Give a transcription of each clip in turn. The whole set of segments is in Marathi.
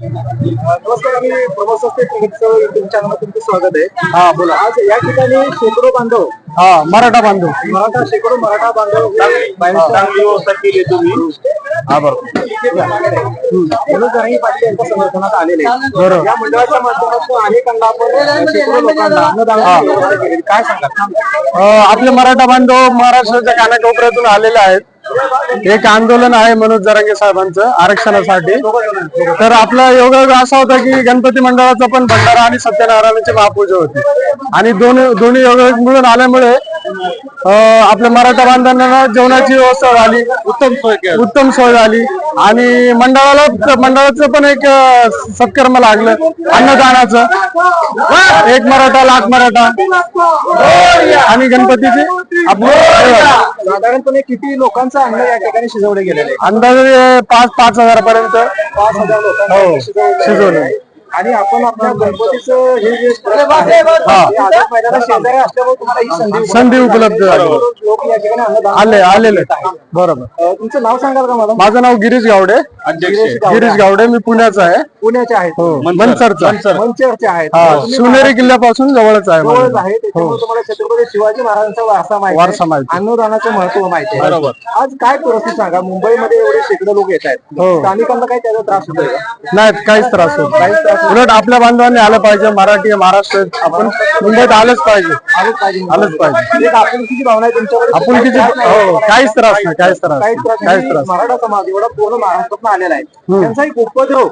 नमस्कार आम्ही प्रवास असते युट्यूब चॅनल तुमचं स्वागत आहे. हा बोला. आज या ठिकाणी शेकडो बांधव. हा मराठा बांधव. मराठा शेकडो मराठा बांधव हे बाहेरच्या- चांगली व्यवस्था केली तुम्ही. हा बरोबर मनोज जरांगे पाटील यांच्या समर्थनात आलेले. बरोबर. या मंडळाच्या माध्यमातून अनेकांना आपण शेकडो लोकांना काय सांगा आपले मराठा बांधव महाराष्ट्राच्या कानाकोपऱ्यातून आलेले आहेत. एक आंदोलन आहे मनोज जरांगे साहेबांचं आरक्षणासाठी. तर आपला योगायोग असा होता की गणपती मंडळाचा पण भंडारा आणि सत्यनारायणाची महापूजा होती. आणि दोन्ही दोन्ही योगायोग मिळून आल्यामुळे आपल्या मराठा बांधवांना जेवणाची व्यवस्था झाली. उत्तम सोय उत्तम सोय झाली. आणि मंडळाला मंडळाचं पण एक सत्कर्म लागलं. अन्नदानाचं. एक मराठा लाख मराठा. आणि गणपतीचे. आपले साधारणपणे किती लोकांचं अन्न या ठिकाणी शिजवले गेलेले? अंदाजे पाच पाच हजारापर्यंत. पाच हजार लोकांचं हो, शिजवलं. आणि आपण आपल्या गणपतीचं हे जे हे. शेजारी असल्यामुळे तुम्हाला ही संधी उपलब्ध संधी उपलब्ध झाली. लोक या ठिकाणी अन्नदान आले आलेले. बरोबर. तुमचं नाव सांगाल का मला माझं नाव गिरीश गावडे. अध्यक्ष गिरीश गावडे मी पुण्याचा आहे पुण्याचे आहेत हो मनसरचा मंचरचे आहेत हा तुम्ही शिवनेरी किल्ल्यापासून जवळच आहे जवळच. आहे त्याच्यामुळे तुम्हाला छत्रपती शिवाजी महाराजांचा वारसा माहिती आहे. वारसा माहिती आहे. अन्नदानाचं महत्त्व माहिती आहे बरोबर. आज काय परिस्थिती सांगा मुंबईमध्ये एवढे शेकडो लोक येत आहेत हो. स्थानिकांना काही त्याचा त्रास होतोय का? नाही काहीच त्रास होत नाही. उलट आपल्या बांधवांनी आलं पाहिजे मराठी आहे, महाराष्ट्र आहे. आपण मुंबईत आलंच पाहिजे आलंच पाहिजे आलंच पाहिजे एक आपुलकीची भावना आहे तुमच्याकडे आपुलकीची- काहीच त्रास नाही. हो, काहीच त्रास नाही, काहीच त्रास काहीच नाही. त्रास काहीच. त्रास नाही. मराठा समाज एवढा पूर्ण महाराष्ट्रातून आलेला आहे. त्यांचा एक उपद्रव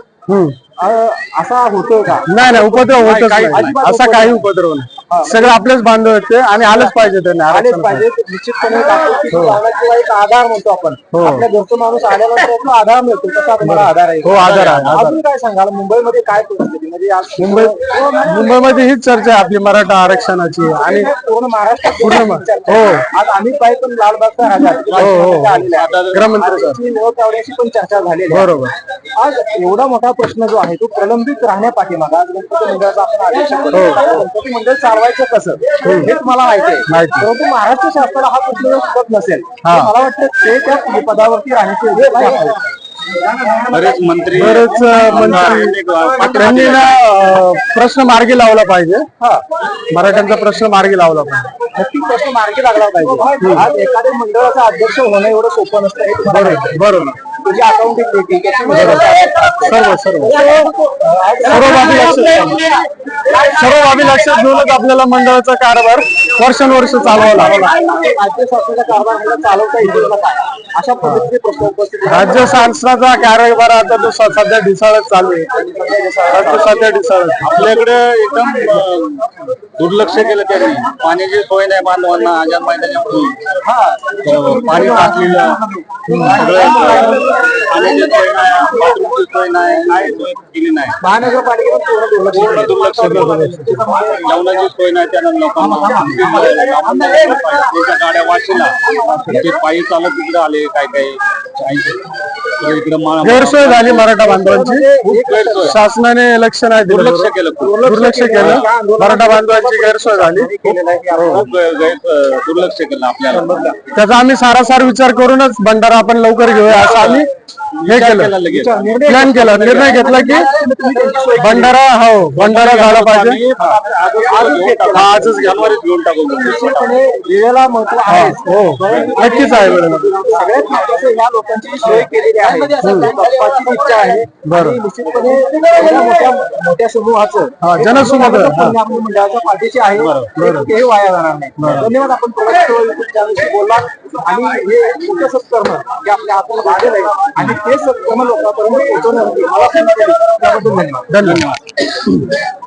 असा होतोय का? नाही नाही उपद्रव होतच काही- नाही. अजिबात असा काही उपद्रव नाही. सगळं आपलेच बांधव आहेत ते आणि आलंच पाहिजे त्यांनी आलेच आरक्षण पाहिजे निश्चितपणे एक किंवा एक आधार म्हणतो आपण आपल्या घरचा माणूस आल्यानंतर आधार मिळतो तसा तुम्हाला आधार आहे हो, आधार आहे, आधार. अजून काय सांगाल मुंबईमध्ये काय परिस्थिती म्हणजे आज मुंबई मुंबईमध्ये हीच चर्चा आहे आपली मराठा आरक्षणाची आणि पूर्ण महाराष्ट्र पूर्ण मा- हो. आज अमित भाई पण लालबागचा राजा हो, हो. आलेले आहेत. सर. निवड लावण्याची पण चर्चा झालेली आहे. बरोबर आज एवढा मोठा प्रश्न जो आहे तो प्रलंबित राहण्यापाठीमागे आज गणपती मंडळाचा आपण आदेश करतो. गणपती मंडळ चालवायचं कसं? हे. तुम्हाला माहिती आहे. माहिती. परंतु महाराष्ट्र शासनाला हा प्रश्न जर सुटत नसेल तर मला वाटतं ते त्या पदावरती राहण्याची आहे. बरेच मंत्री बरेच अं, मंत्री त्यांनी ना अं, प्रश्न मार्गी लावला पाहिजे. हा. मराठ्यांचा प्रश्न मार्गी लावला पाहिजे. नक्की प्रश्न मार्गी लागला पाहिजे. आज एखाद्या मंडळाचा अध्यक्ष होणं एवढं सोपं नसतं. हे तुम्हाला माहिती आहे. बरोबर. तुझी अकाउंटिंग सर्व सर्व सर्व. बाबी लक्षात. सर्व बाबी लक्षात घेऊनच आपल्याला मंडळाचा कारभार वर्षानुवर्ष चालवावा लागला. राज्य शासनाचा कारभार आता तो सध्या ढिसाळच चालू आहे. सध्या ढिसाळच आपल्याकडे एकदम दुर्लक्ष केलं त्यांनी. पाण्याची सोय नाही बांधवांना पुढे अं, पाणी सगळं पाण्याची सोय नाही बाथरूमची सोय नाही काही सोय केली नाही महानगरपालिकेनं पूर्ण दुर्लक्ष पूर्ण केलं. दुर्लक्ष केलं जेवणाची सोय नाही त्यांना लोकांना त्यांच्या गाड्या वाशीला ते पायी चालत आले काय काही गैरसोय झाली मराठा बांधवांची. गैरसोय. त्याने लक्ष नाही दिलं. दुर्लक्ष केलं खूप. दुर्लक्ष केलं. मराठा बांधवांची गैरसोय झाली. खूप गै- गैर दुर्लक्ष केलं आपल्याला. त्याचा आम्ही सारासार विचार करूनच भंडारा आपण लवकर घेऊया. असं आम्ही हे केलं. प्लॅन केला. निर्णय घेतला की भंडारा हो भंडारा झाला पाहिजे. हा, आजच घ्या. जानेवारीत घेऊन टाकू निश्चितपणे वेळेला महत्त्व आहे. हो. नक्कीच आहे वेळेला. सगळ्यात महत्वाचं या लोकांची सोय केलेली आहे. बाप्पाची इच्छा आहे. बरं. आणि निश्चितपणे एवढ्या मोठ्या मोठ्या समूहाचं हा, जनसमूह. पुण्य आपल्या मंडळाच्या पाठीशी आहे. ते- वाया जाणार नाही. धन्यवाद आपण प्रवास आणि हे मोठं सत्कर्म जे आपल्या हातून झालेलं आहे. आणि ते सत्कर्म लोकांपर्यंत पोहोचवण्यासाठी मला धन्यवाद. धन्यवाद.